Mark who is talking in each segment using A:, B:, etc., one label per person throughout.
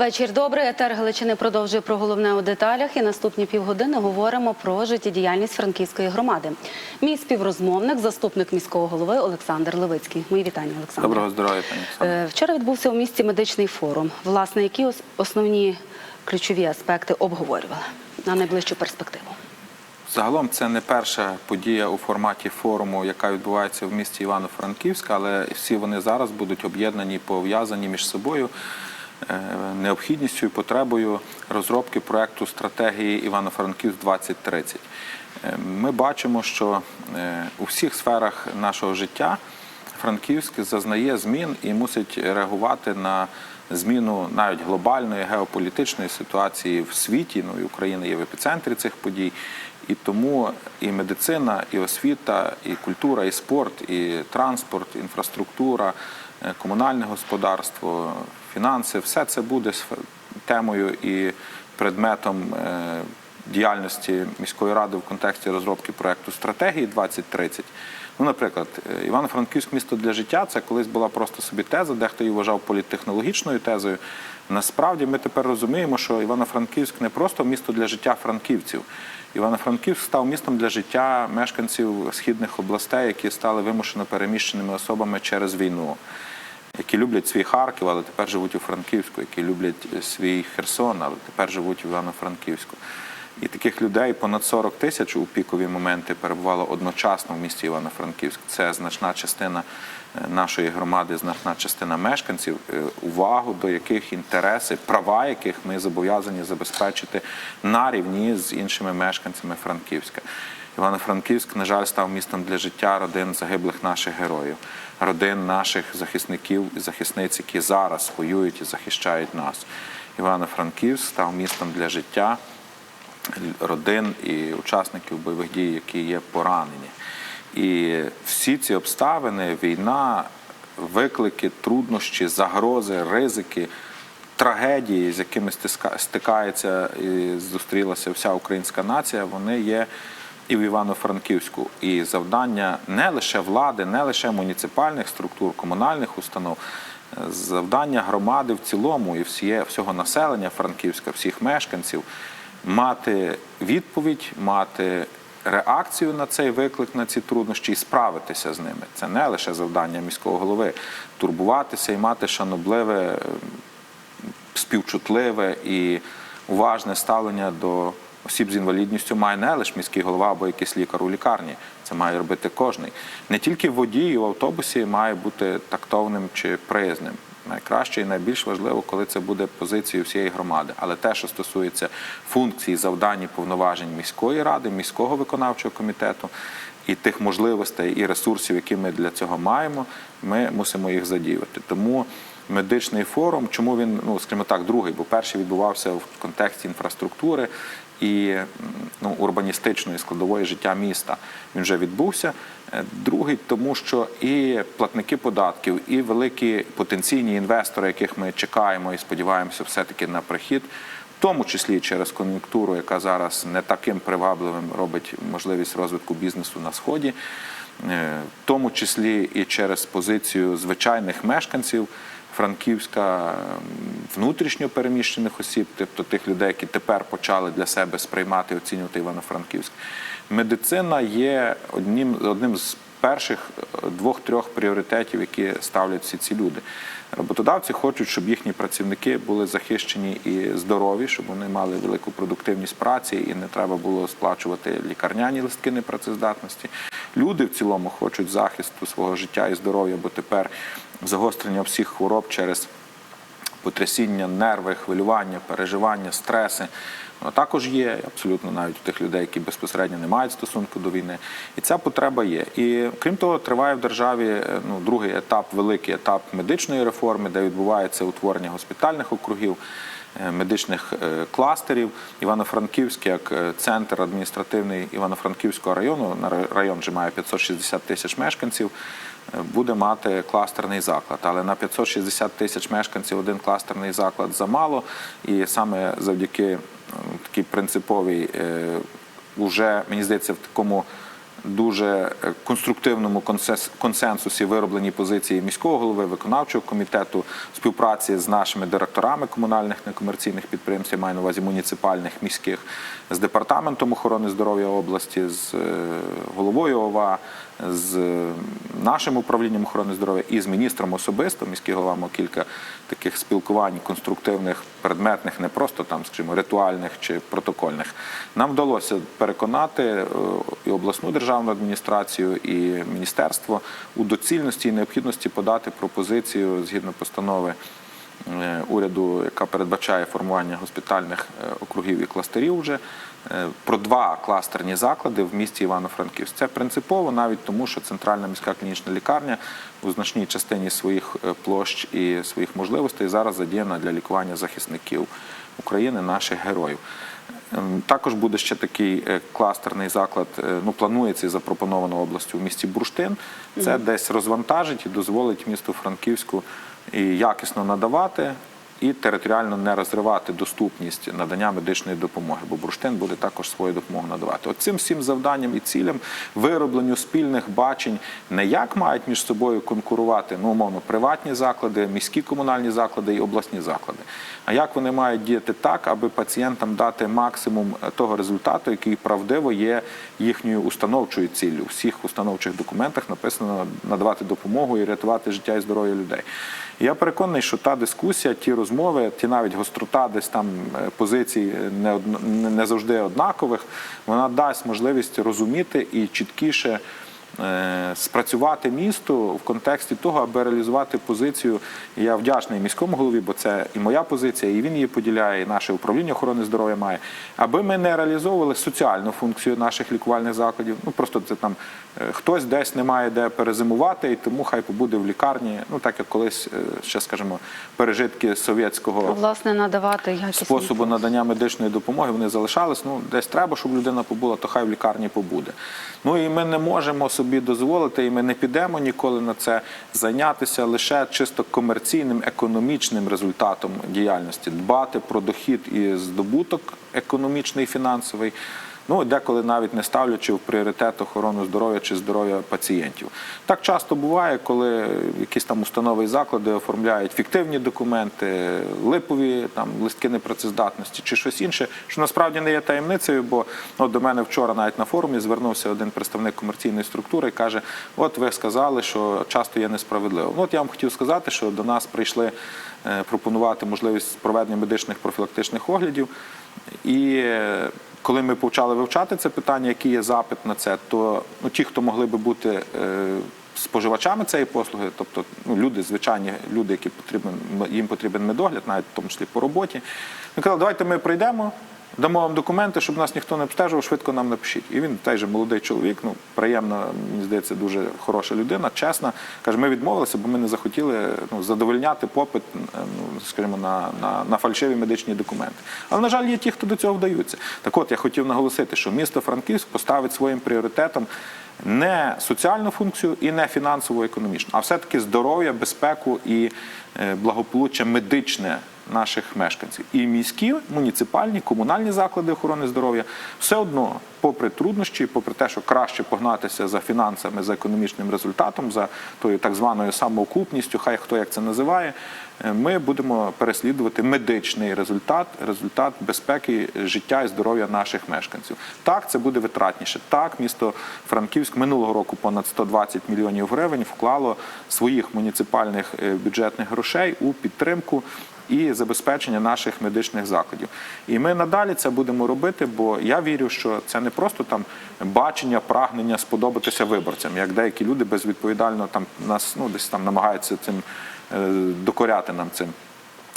A: Вечір добрий. Етер Галичини продовжує про головне у деталях. І наступні півгодини говоримо про життєдіяльність франківської громади. Мій співрозмовник, заступник міського голови Олександр Левицький. Мої вітання, Олександр.
B: Доброго здоров'я, пані Оксана.
A: Е, Вчора відбувся у місті медичний форум. Власне, які основні ключові аспекти обговорювали на найближчу перспективу?
B: Загалом це не перша подія у форматі форуму, яка відбувається в місті Івано-Франківськ, але всі вони зараз будуть об'єднані, пов'язані між собою необхідністю і потребою розробки проекту стратегії Івано-Франківськ 2030. Е, Ми бачимо, що е, у всіх сферах нашого життя Франківськ зазнає змін і мусить реагувати на зміну навіть глобальної геополітичної ситуації в світі. Ну і Україна є в епіцентрі цих подій. І тому і медицина, і освіта, і культура, і спорт, і транспорт, інфраструктура, е, комунальне господарство, фінанси все це буде темою і предметом е, діяльності міської ради в контексті розробки проекту стратегії 2030. Ну, наприклад, е, Івано-Франківськ місто для життя це колись була просто собі теза, дехто її вважав політтехнологічною тезою. Насправді ми тепер розуміємо, що Івано-Франківськ не просто місто для життя франківців. Івано-Франківськ став містом для життя мешканців східних областей, які стали вимушено переміщеними особами через війну які люблять свій Харків, але тепер живуть у Франківську, які люблять свій Херсон, але тепер живуть в Івано-Франківську. І таких людей понад 40 тисяч у пікові моменти перебувало одночасно в місті Івано-Франківськ. Це значна частина е, нашої громади, значна частина мешканців, е, увагу до яких інтереси, права яких ми зобов'язані забезпечити на рівні з іншими мешканцями Франківська. Івано-Франківськ, на жаль, став містом для життя родин загиблих наших героїв, родин наших захисників і захисниць, які зараз воюють і захищають нас. Івано-Франківськ став містом для життя родин і учасників бойових дій, які є поранені. І всі ці обставини, війна, виклики, труднощі, загрози, ризики, трагедії, з якими стикається і зустрілася вся українська нація, вони є і в Івано-Франківську. І завдання не лише влади, не лише муніципальних структур, комунальних установ, завдання громади в цілому і всіє, всього населення Франківська, всіх мешканців мати відповідь, мати реакцію на цей виклик, на ці труднощі і справитися з ними. Це не лише завдання міського голови турбуватися і мати шанобливе е, співчутливе і уважне ставлення до осіб з інвалідністю має не лише міський голова або якийсь лікар у лікарні. Це має робити кожний. Не тільки водій в автобусі має бути тактовним чи приязним. Найкраще і найбільш важливо, коли це буде позицією всієї громади. Але те, що стосується функцій, завдань і повноважень міської ради, міського виконавчого комітету і тих можливостей і ресурсів, які ми для цього маємо, ми мусимо їх задіяти. Тому медичний форум, чому він, ну скажімо так, другий, бо перший відбувався в контексті інфраструктури і ну, урбаністичної складової життя міста. Він вже відбувся. Е, Другий, тому що і платники податків, і великі потенційні інвестори, яких ми чекаємо і сподіваємося, все-таки на прихід. В тому числі через кон'юнктуру, яка зараз не таким привабливим робить можливість розвитку бізнесу на сході, е, в тому числі і через позицію звичайних мешканців Франківська внутрішньо переміщених осіб, тобто тих людей, які тепер почали для себе сприймати оцінювати Івано-Франківськ. Медицина є одним, одним з перших е, двох-трьох пріоритетів, які ставлять всі ці люди. Роботодавці хочуть, щоб їхні працівники були захищені і здорові, щоб вони мали велику продуктивність праці і не треба було сплачувати лікарняні листки непрацездатності. Люди в цілому хочуть захисту свого життя і здоров'я, бо тепер загострення всіх хвороб через потрясіння, нерви, хвилювання, переживання, стреси. Воно також є абсолютно навіть у тих людей, які безпосередньо не мають стосунку до війни. І ця потреба є. І крім того, триває в державі е, ну, другий етап, великий етап медичної реформи, де відбувається утворення госпітальних округів. е, Медичних е, кластерів Івано-Франківськ як центр адміністративний Івано-Франківського району, на ра- район вже має 560 тисяч мешканців, буде мати кластерний заклад. Але на 560 тисяч мешканців один кластерний заклад замало. І саме завдяки такій принциповій, е, уже, мені здається, в такому дуже е, конструктивному консенсусі вироблені позиції міського голови, виконавчого комітету, співпраці з нашими директорами комунальних некомерційних підприємств, я маю на увазі муніципальних міських, з департаментом охорони здоров'я області, з е, головою ОВА, з нашим управлінням охорони здоров'я і з міністром особисто. Міський голова мав кілька таких спілкувань конструктивних, предметних, не просто там, скажімо, ритуальних чи протокольних. Нам вдалося переконати е, і обласну державну адміністрацію, і міністерство у доцільності і необхідності подати пропозицію згідно постанови е, уряду, яка передбачає формування госпітальних е, округів і кластерів вже про два кластерні заклади в місті Івано-Франківськ. Це принципово навіть тому, що центральна міська клінічна лікарня у значній частині своїх е, площ і своїх можливостей зараз задіяна для лікування захисників України, наших героїв. Ем, Також буде ще такий е, кластерний заклад. е, Ну планується і запропоновано областю в місті Бурштин. Це десь розвантажить і дозволить місту Франківську і якісно надавати. І територіально не розривати доступність надання медичної допомоги, бо бурштин буде також свою допомогу надавати. От цим всім завданням і цілям виробленню спільних бачень не як мають між собою конкурувати, ну умовно, приватні заклади, міські комунальні заклади і обласні заклади. А як вони мають діяти так, аби пацієнтам дати максимум е, того результату, який правдиво є їхньою установчою ціллю. У всіх установчих документах написано надавати допомогу і рятувати життя і здоров'я людей. Я переконаний, що та дискусія, ті розмови, ті навіть гострота десь там е, позицій не, одно- не- не завжди однакових, вона дасть можливість розуміти і чіткіше е, спрацювати місту в контексті того, аби реалізувати позицію. Я вдячний міському голові, бо це і моя позиція, і він її поділяє, і наше управління охорони здоров'я має. Аби ми не реалізовували соціальну функцію наших лікувальних закладів. Ну просто це там е, хтось десь не має де перезимувати, і тому хай побуде в лікарні. Ну так як колись е, ще скажімо, пережитки совєтського
A: Власне, надавати
B: способу надання медичної допомоги вони залишались. Ну десь треба, щоб людина побула, то хай в лікарні побуде. Ну і ми не можемо собі дозволити, і ми не підемо ніколи на це зайнятися лише чисто комерційним економічним результатом діяльності, дбати про дохід і здобуток економічний і фінансовий. Ну, деколи навіть не ставлячи в пріоритет охорону здоров'я чи здоров'я пацієнтів. Так часто буває, коли якісь там установи і заклади оформляють фіктивні документи, липові там листки непрацездатності чи щось інше, що насправді не є таємницею, бо от до мене вчора навіть на форумі звернувся один представник комерційної структури і каже: От ви сказали, що часто є несправедливо. Ну, от я вам хотів сказати, що до нас прийшли е, пропонувати можливість проведення медичних профілактичних оглядів. І коли ми почали вивчати це питання, який є запит на це, то ну, ті, хто могли би бути е, споживачами цієї послуги, тобто ну, люди, звичайні люди, які потрібен, їм потрібен медогляд, навіть в тому числі по роботі, ми казали, давайте ми прийдемо. Дамо вам документи, щоб нас ніхто не обстежував, швидко нам напишіть. І він той же молодий чоловік, ну приємна, мені здається, дуже хороша людина, чесна. Каже, ми відмовилися, бо ми не захотіли ну, задовольняти попит, ну скажімо, на, на, на фальшиві медичні документи. Але на жаль, є ті, хто до цього вдаються. Так от я хотів наголосити, що місто Франківськ поставить своїм пріоритетом не соціальну функцію і не фінансово економічну, а все-таки здоров'я, безпеку і е, благополуччя медичне наших мешканців. І міські, муніципальні, комунальні заклади охорони здоров'я все одно, попри труднощі, попри те, що краще погнатися за фінансами, за економічним результатом, за тою так званою самоокупністю, хай хто як це називає, е, ми будемо переслідувати медичний результат, результат безпеки життя і здоров'я наших мешканців. Так, це буде витратніше. Так, місто Франківськ минулого року понад 120 мільйонів гривень вклало своїх муніципальних е, бюджетних грошей у підтримку і забезпечення наших медичних закладів. І ми надалі це будемо робити, бо я вірю, що це не просто там бачення, прагнення сподобатися виборцям, як деякі люди безвідповідально там нас ну десь там намагаються цим е, докоряти нам цим.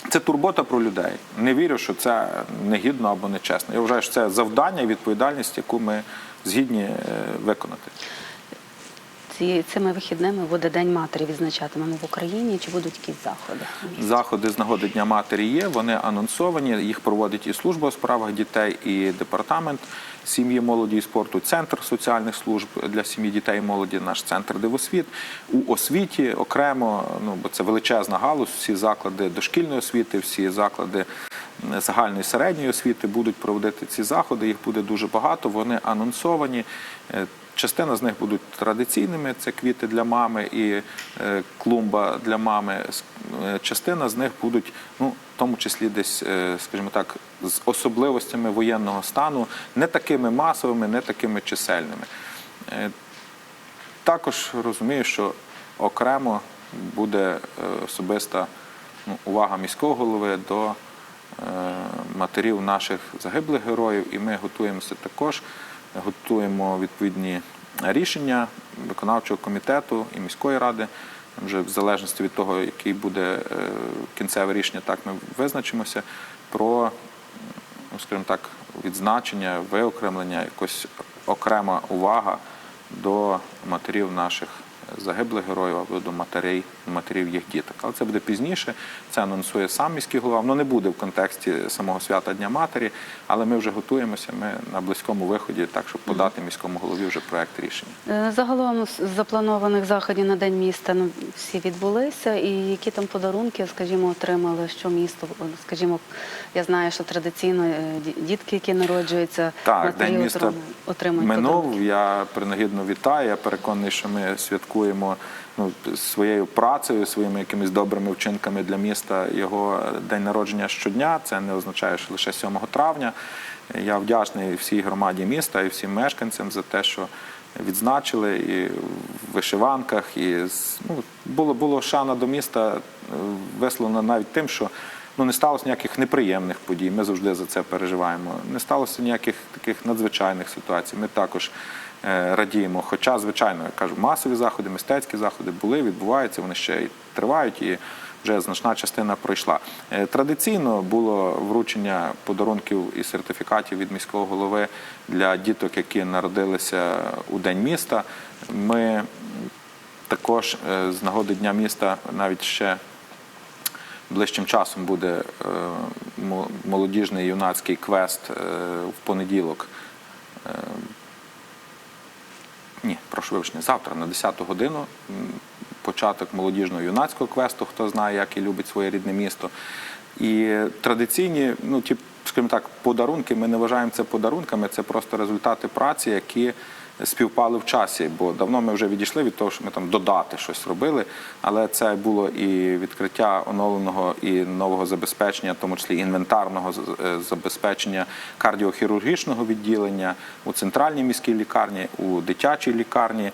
B: Це турбота про людей. Не вірю, що це негідно або нечесно. Я вважаю, що це завдання і відповідальність, яку ми згідні е, виконати.
A: Ці, цими вихідними буде День матері відзначатимемо в Україні. Чи будуть якісь заходи?
B: Заходи з нагоди Дня матері є. Вони анонсовані. Їх проводить і служба у справах дітей, і департамент сім'ї, молоді і спорту, центр соціальних служб для сім'ї, дітей і молоді, наш центр дивосвіт. У освіті окремо, ну бо це величезна галузь, всі заклади дошкільної освіти, всі заклади загальної середньої освіти будуть проводити ці заходи. Їх буде дуже багато. Вони анонсовані. Частина з них будуть традиційними, це квіти для мами і е, клумба для мами. Е, Частина з них будуть, ну, в тому числі десь, е, скажімо так, з особливостями воєнного стану, не такими масовими, не такими чисельними. Також розумію, що окремо буде особиста ну, увага міського голови до матерів наших загиблих героїв, і ми готуємося також, готуємо відповідні рішення виконавчого комітету і міської ради. Вже в залежності від того, який буде е, кінцеве рішення, так ми визначимося про ну, скажімо так, відзначення, виокремлення, якось окрема увага до матерів наших загиблих героїв або до матерей, матерів їх діток. Але це буде пізніше. Це анонсує сам міський голова. Воно не буде в контексті самого свята Дня Матері, але ми вже готуємося. Ми на близькому виході, так щоб подати міському голові вже проект рішення.
A: Е, Загалом з запланованих заходів на День міста ну, всі відбулися. І які там подарунки, скажімо, отримали, що місто, скажімо, я знаю, що традиційно е, дітки, які народжуються,
B: Так,
A: матері
B: День міста
A: отримують
B: минув.
A: подарунки.
B: Я принагідно вітаю. Я переконаний, що ми святкуємо ну, своєю працею, своїми якимись добрими вчинками для міста його день народження щодня. Це не означає, що лише 7 травня. Я вдячний всій громаді міста і всім мешканцям за те, що відзначили і в вишиванках, і ну, було, було шана до міста е, висловлена навіть тим, що ну, не сталося ніяких неприємних подій. Ми завжди за це переживаємо. Не сталося ніяких таких надзвичайних ситуацій. Ми також е, радіємо. Хоча, звичайно, я кажу, масові заходи, мистецькі заходи були, відбуваються, вони ще й тривають і вже значна частина пройшла. Е, Традиційно було вручення подарунків і сертифікатів від міського голови для діток, які народилися у День міста. Ми також е, з нагоди Дня міста навіть ще ближчим часом буде е, молодіжний юнацький квест е, в понеділок. Ні, прошу вибачення, завтра на 10 годину початок молодіжного юнацького квесту, хто знає, як і любить своє рідне місто. І традиційні, ну ті, скажімо так, подарунки, ми не вважаємо це подарунками, це просто результати праці, які співпали в часі. Бо давно ми вже відійшли від того, що ми там додати щось робили. Але це було і відкриття оновленого і нового забезпечення, в тому числі інвентарного е, забезпечення кардіохірургічного відділення у центральній міській лікарні, у дитячій лікарні.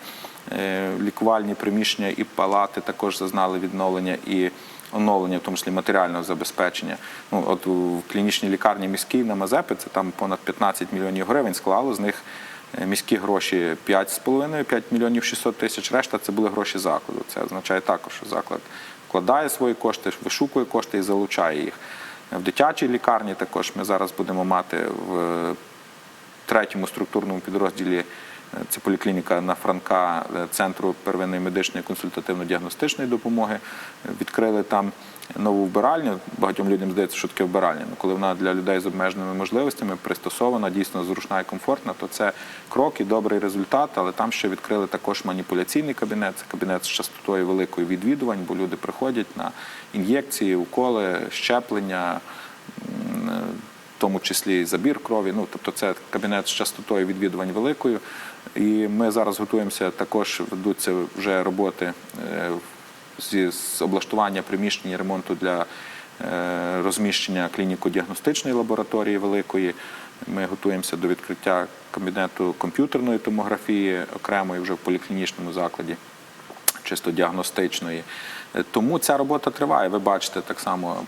B: Е, Лікувальні приміщення і палати також зазнали відновлення і оновлення, в тому числі матеріального забезпечення. Ну, от у клінічній лікарні міській на Мазепи це там понад 15 мільйонів гривень склало, з них міські гроші 5,5, 5 мільйонів 600 тисяч, решта це були гроші закладу. Це означає також, що заклад вкладає свої кошти, вишукує кошти і залучає їх. В дитячій лікарні також ми зараз будемо мати в третьому структурному підрозділі е, це поліклініка на Франка е, центру первинної медичної консультативно-діагностичної допомоги. Е, Відкрили там нову вбиральню. Багатьом людям здається, що таке вбиральня. Ну, коли вона для людей з обмеженими можливостями пристосована, дійсно зручна і комфортна, то це крок і добрий результат. Але там ще відкрили також маніпуляційний кабінет. Це кабінет з частотою великої відвідувань, бо люди приходять на ін'єкції, уколи, щеплення. в тому числі і забір крові. Ну тобто, це кабінет з частотою відвідувань великою. І ми зараз готуємося. Також ведуться вже роботи е, зі з облаштування приміщень і ремонту для е, розміщення клініко-діагностичної лабораторії великої. Ми готуємося до відкриття кабінету комп'ютерної томографії окремої вже в поліклінічному закладі чисто діагностичної. Е, Тому ця робота триває. Ви бачите так само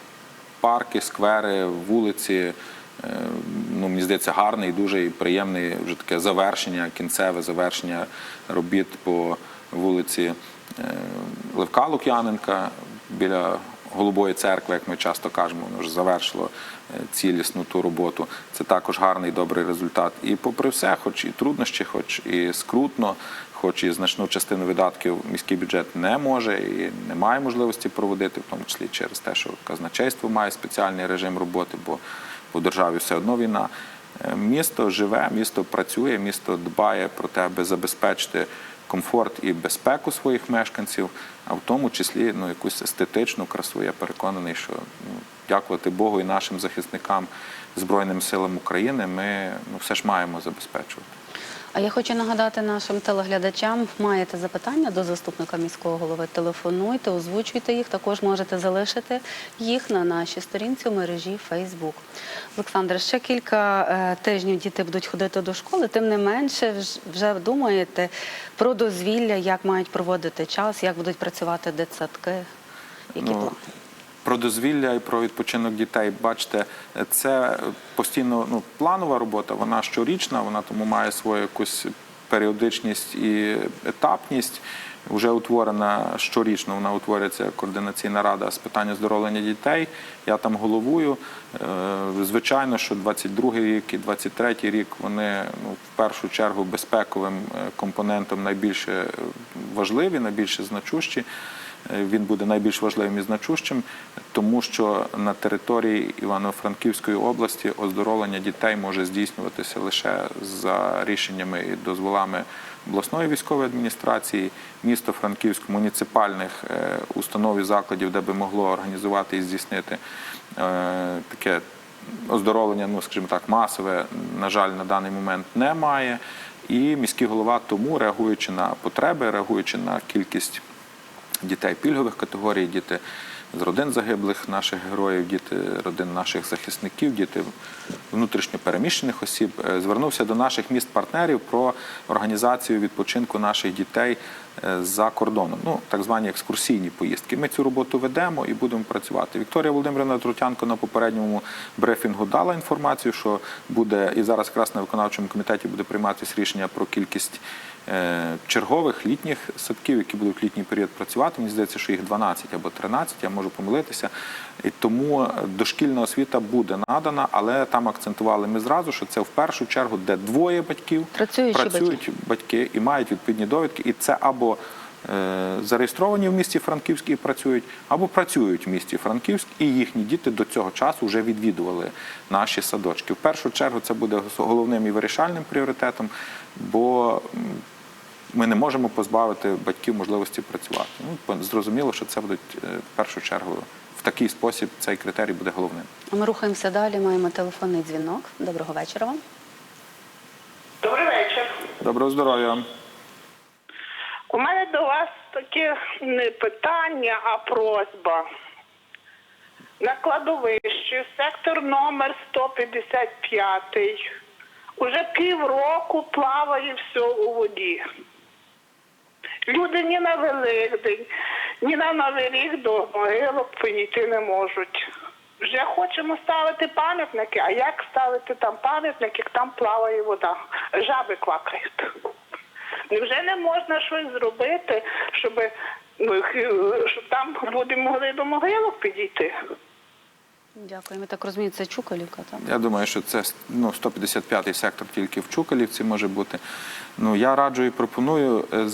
B: парки, сквери, вулиці. Е, Ну, мені здається, гарний, і дуже і приємний вже таке завершення, кінцеве завершення робіт по вулиці Левка Лук'яненка біля Голубої церкви, як ми часто кажемо, воно вже завершило е, цілісну ту роботу. Це також гарний добрий результат. І попри все, хоч і труднощі, хоч і скрутно, хоч і значну частину видатків міський бюджет не може і не має можливості проводити, в тому числі через те, що казначейство має спеціальний режим роботи, бо по державі все одно війна. Е, Місто живе, місто працює, місто дбає про те, аби забезпечити комфорт і безпеку своїх мешканців, а в тому числі ну, якусь естетичну красу. Я переконаний, що ну, дякувати Богу і нашим захисникам Збройним силам України ми ну, все ж маємо забезпечувати.
A: А я хочу нагадати нашим телеглядачам, маєте запитання до заступника міського голови, телефонуйте, озвучуйте їх. Також можете залишити їх на нашій сторінці у мережі Facebook. Олександр, ще кілька е, тижнів діти будуть ходити до школи, тим не менше вж- вже думаєте про дозвілля, як мають проводити час, як будуть працювати дитсадки, які
B: Ну,
A: плани?
B: Про дозвілля і про відпочинок дітей. Бачите, це постійно ну, планова робота, вона щорічна, вона тому має свою якусь періодичність і етапність. Вже утворена щорічно, вона утворюється координаційна рада з питань оздоровлення дітей. Я там головую. Е, Звичайно, що 22-й рік і 23-й рік вони ну, в першу чергу безпековим е, компонентом найбільше важливі, найбільше значущі. Е, Він буде найбільш важливим і значущим, тому що на території Івано-Франківської області оздоровлення дітей може здійснюватися лише за рішеннями і дозволами обласної військової адміністрації, місто Франківськ, муніципальних е, установ і закладів, де би могло організувати і здійснити е, таке оздоровлення, ну скажімо так, масове, на жаль, на даний момент немає. І міський голова тому, реагуючи на потреби, реагуючи на кількість дітей пільгових категорій, діти з родин загиблих наших героїв, діти родин наших захисників, діти внутрішньо переміщених осіб, е, звернувся до наших міст-партнерів про організацію відпочинку наших дітей е, за кордоном. Ну, так звані екскурсійні поїздки. Ми цю роботу ведемо і будемо працювати. Вікторія Володимирівна Трутянко на попередньому брифінгу дала інформацію, що буде і зараз якраз на виконавчому комітеті буде прийматися рішення про кількість чергових літніх садків, які будуть в літній період працювати. Мені здається, що їх 12 або 13, я можу помилитися. І тому дошкільна освіта буде надана, але там акцентували ми зразу, що це в першу чергу, де двоє батьків
A: Працюючі
B: працюють батьки і мають відповідні довідки, і це або е, зареєстровані в місті Франківськ і працюють, або працюють в місті Франківськ, і їхні діти до цього часу вже відвідували наші садочки. В першу чергу це буде головним і вирішальним пріоритетом, бо ми не можемо позбавити батьків можливості працювати. Ну, зрозуміло, що це будуть е, в першу чергу в такий спосіб цей критерій буде головним.
A: А Ми рухаємося далі. Маємо телефонний дзвінок. Доброго вечора вам.
C: Добрий вечір.
B: Доброго здоров'я.
C: У мене до вас таке не питання, а просьба. На кладовищі сектор номер 155 уже півроку плаває все у воді. Люди ні на Великдень, ні на Новий рік до могилок підійти не можуть. Вже хочемо ставити пам'ятники, а як ставити там пам'ятник, як там плаває вода? Жаби квакають. Невже не можна щось зробити, щоб, ну, щоб там люди могли до могилок підійти?
A: Дякую. Ми так розуміємо, це Чуколівка. Так?
B: Я думаю, що це ну, 155-й сектор тільки в Чукалівці може бути. Ну, я раджу і пропоную е,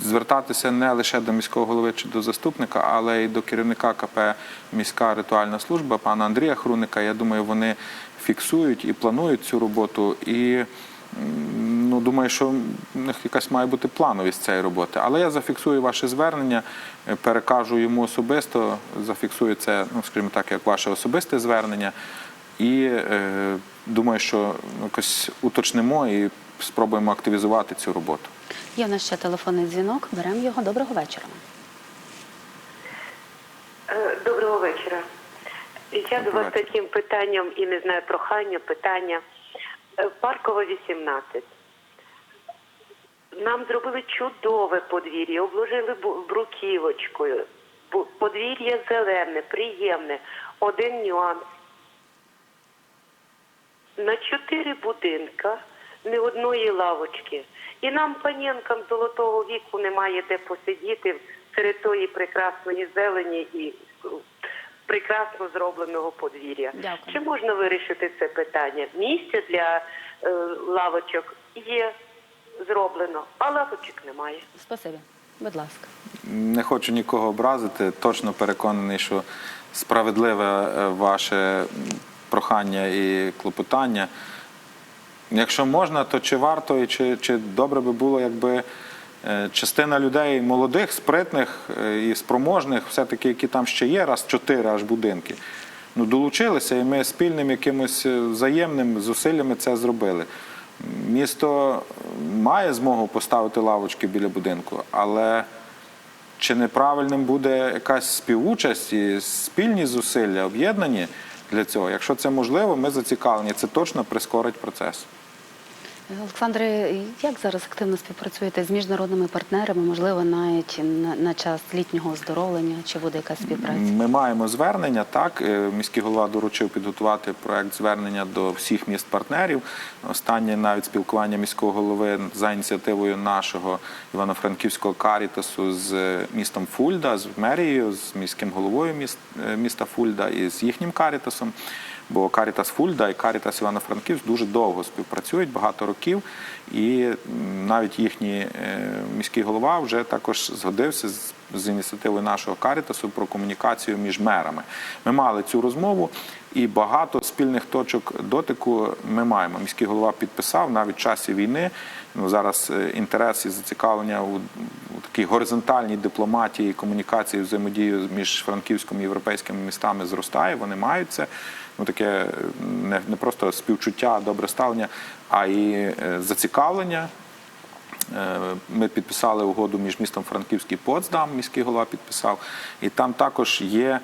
B: звертатися не лише до міського голови чи до заступника, але й до керівника КП міська ритуальна служба, пана Андрія Хруника. Я думаю, вони фіксують і планують цю роботу. І ну, думаю, що в них якась має бути плановість цієї роботи. Але я зафіксую ваше звернення, е, перекажу йому особисто, зафіксую це, ну, скажімо так, як ваше особисте звернення. І е, думаю, що якось уточнимо і спробуємо активізувати цю роботу.
A: Є в нас ще телефонний дзвінок. Беремо його. Доброго вечора.
D: Е, Доброго вечора. Я до вас
B: вечора.
D: таким питанням і не знаю прохання, питання. Паркова 18. Нам зробили чудове подвір'я, обложили бруківочкою. Подвір'я зелене, приємне. Один нюанс. На чотири будинка, ні одної лавочки. І нам, панінкам золотого віку, немає де посидіти серед тої прекрасної зелені і прекрасно зробленого подвір'я.
A: Дякую.
D: Чи можна вирішити це питання? Місце для е, лавочок є зроблено, а лавочок немає.
A: Спасибі. Будь ласка.
B: Не хочу нікого образити. Точно переконаний, що справедливе е, ваше прохання і клопотання. Якщо можна, то чи варто і чи, чи добре би було, якби частина людей молодих, спритних е, і спроможних, все-таки, які там ще є, раз чотири аж будинки, ну, долучилися, і ми спільним якимось е, взаємним зусиллями це зробили. Місто має змогу поставити лавочки біля будинку, але чи неправильним буде якась співучасть і спільні зусилля об'єднані для цього? Якщо це можливо, ми зацікавлені. Це точно прискорить процес.
A: Олександре, як зараз активно співпрацюєте з міжнародними партнерами? Можливо, навіть на, час літнього оздоровлення чи буде якась співпраця?
B: Ми маємо звернення. Так, Е, міський голова доручив підготувати проект звернення до всіх міст партнерів. Останнє навіть спілкування міського голови за ініціативою нашого івано-франківського карітасу з е, містом Фульда, з мерією, з міським головою е, міста Фульда і з їхнім карітасом. Бо Карітас Фульда і Карітас Івано-Франківськ дуже довго співпрацюють, багато років, і навіть їхній е, міський голова вже також згодився з, з ініціативи нашого Карітасу про комунікацію між мерами. Ми мали цю розмову, і багато спільних точок дотику ми маємо. Міський голова підписав навіть в часі війни. Ну зараз е, інтерес і зацікавлення у, такій горизонтальній дипломатії, комунікації, взаємодії між франківськими і європейськими містами зростає. Вони мають це. Ну таке е, не, не просто співчуття, добре ставлення, а і е, зацікавлення. Ми підписали угоду між містом Франківськ і Потсдам, міський голова підписав, і там також є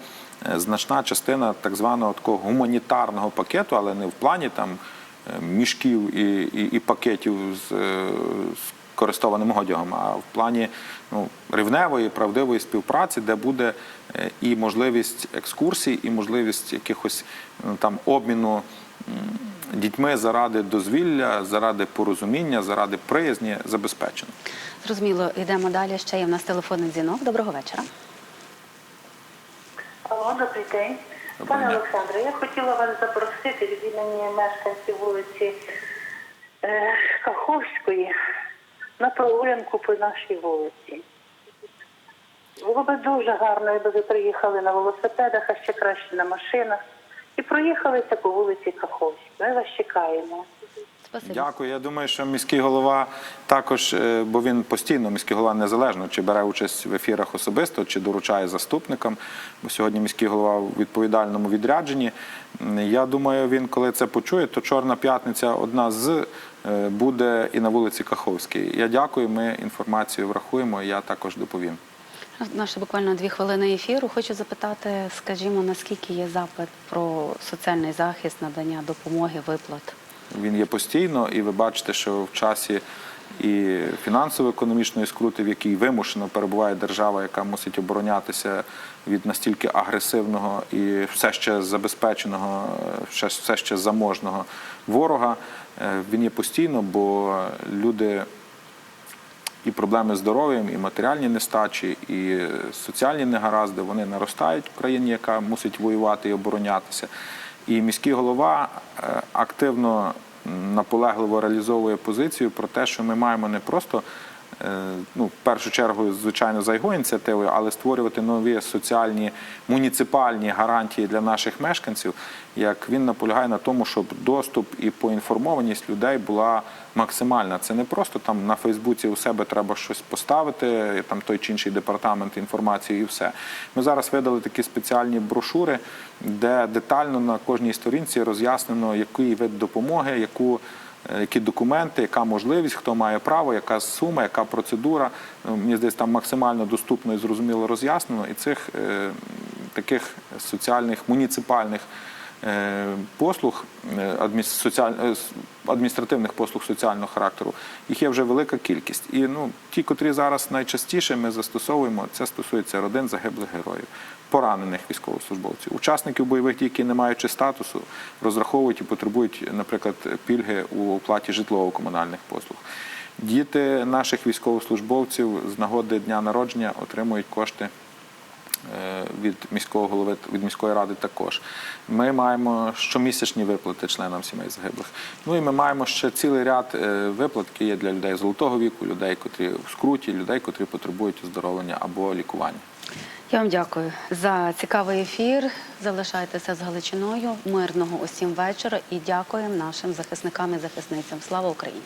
B: значна частина так званого такого гуманітарного пакету, але не в плані там е, мішків і, і, і пакетів з, е, з користованим одягом, а в плані ну, рівневої, правдивої співпраці, де буде е, і можливість екскурсій, і можливість якихось ну, там обміну дітьми заради дозвілля, заради порозуміння, заради приязні забезпечено.
A: Зрозуміло, йдемо далі. Ще є в нас телефонний дзвінок. Доброго вечора.
E: Алло, добрий день. Пане. Олександре, я хотіла вас запросити від імені мешканців вулиці е, Каховської на прогулянку по нашій вулиці. Було би дуже гарно, якби ви приїхали на велосипедах, а ще краще на машинах. І проїхалися по вулиці Каховської. Ми вас чекаємо.
A: Спасибі.
B: Дякую. Я думаю, що міський голова також, е, бо він постійно міський голова незалежно чи бере участь в ефірах особисто, чи доручає заступникам. Бо сьогодні міський голова у відповідальному відрядженні. Я думаю, він коли це почує, то Чорна п'ятниця одна з е, буде і на вулиці Каховській. Я дякую. Ми інформацію врахуємо. і Я також доповім.
A: Наше буквально дві хвилини ефіру. Хочу запитати, скажімо, наскільки є запит про соціальний захист, надання допомоги, виплат?
B: Він є постійно, і ви бачите, що в часі і фінансово-економічної скрути, в якій вимушено перебуває держава, яка мусить оборонятися від настільки агресивного і все ще забезпеченого, все ще заможного ворога. е, Він є постійно, бо люди і проблеми з здоров'ям, і матеріальні нестачі, і соціальні негаразди вони наростають в країні, яка мусить воювати і оборонятися. І міський голова е, активно наполегливо реалізовує позицію про те, що ми маємо не просто ну, в першу чергу, звичайно, за його ініціативою, але створювати нові соціальні муніципальні гарантії для наших мешканців, як він наполягає на тому, щоб доступ і поінформованість людей була максимальна. Це не просто там на Фейсбуці у себе треба щось поставити, там той чи інший департамент інформації і все. Ми зараз видали такі спеціальні брошури, де детально на кожній сторінці роз'яснено, який вид допомоги, яку е, які документи, яка можливість, хто має право, яка сума, яка процедура. Ну, Мені здається, там максимально доступно і зрозуміло роз'яснено. І цих е, таких соціальних муніципальних е, послуг, е, е, адміністративних послуг соціального характеру, їх є вже велика кількість. І ну, ті, котрі зараз найчастіше ми застосовуємо, це стосується родин загиблих героїв, поранених військовослужбовців, учасників бойових дій, які не маючи статусу, розраховують і потребують, наприклад, пільги у оплаті житлово-комунальних послуг. Діти наших військовослужбовців з нагоди дня народження отримують кошти е, від міського голови від міської ради також. Ми маємо щомісячні виплати членам сімей загиблих. Ну і ми маємо ще цілий ряд е, виплат, які є для людей золотого віку, людей, котрі в скруті, людей, котрі потребують оздоровлення або лікування.
A: Я вам дякую за цікавий ефір. Залишайтеся з Галичиною. Мирного усім вечора і дякуємо нашим захисникам і захисницям. Слава Україні!